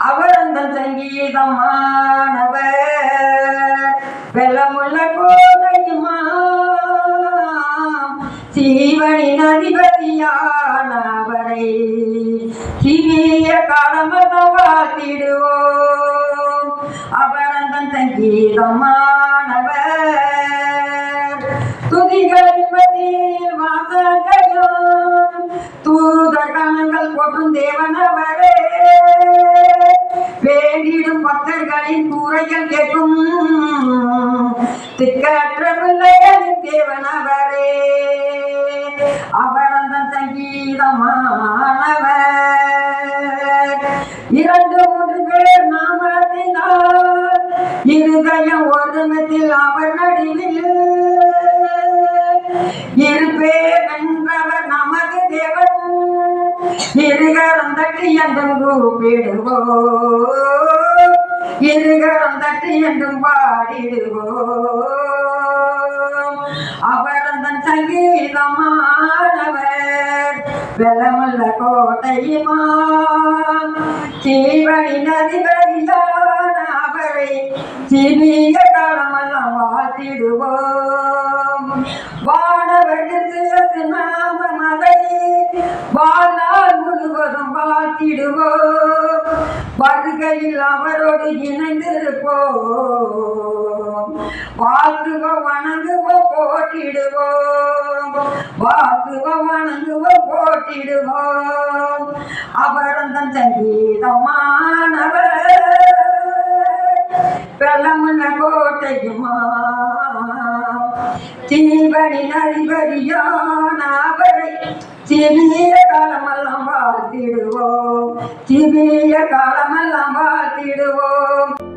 அவர் அந்த சங்கீதமானவர் வெள்ளமுள்ள கோதையுமா சீவனின் அதிபதியானவரை சிறிய காலமத வாழ்த்திடுவோம் அவர் அந்த சங்கீதமானவர் துதிகளின் மத்தியில் வாசகையும் தூதர் கணங்கள் போற்றும் தேவனவர் பக்தர்களின் கூரைகள் கேட்கும். திக்கற்ற பிள்ளைகளின் தேவனவரே அவர். அந்த சங்கீதமானவர். இரண்டு மூன்று பேர் நாமத்தினால் இருதயம் ஒருமத்தில் அவர் நடுவில் இருப்பே வென்றவர் நமது தேவன் இருகரம் தட்டி என்றும் கூப்பிடுவோம் இருகரம் தட்டு என்றும் பாடிடுவோம். அவர் சங்கீதமானவர் வெள்ளமல்ல கோட்டையுமா சீவனின் அதிபதியான அவரை சிறிய காலமெல்லாம் வாழ்த்திடுவோம். வானவர்கள் சிலது நாம மதை வாழ்நாள் முழுவதும் பார்த்திடுவோ வருகையில் அவரோடு இணைந்திருப்போம் வாழ்த்துவோம் வணங்குவோம் போட்டிடுவோம் வாழ்த்துவோம் வணங்குவோம் போட்டிடுவோம் அவர் அந்த சங்கீதமானவர். வெள்ளமுள்ள கோட்டையுமா. தீவனின் அதிபதியான அவரை திவிய காலமெல்லாம் வாழ்த்திடுவோம். திவிய காலமெல்லாம் வாழ்த்திடுவோம்.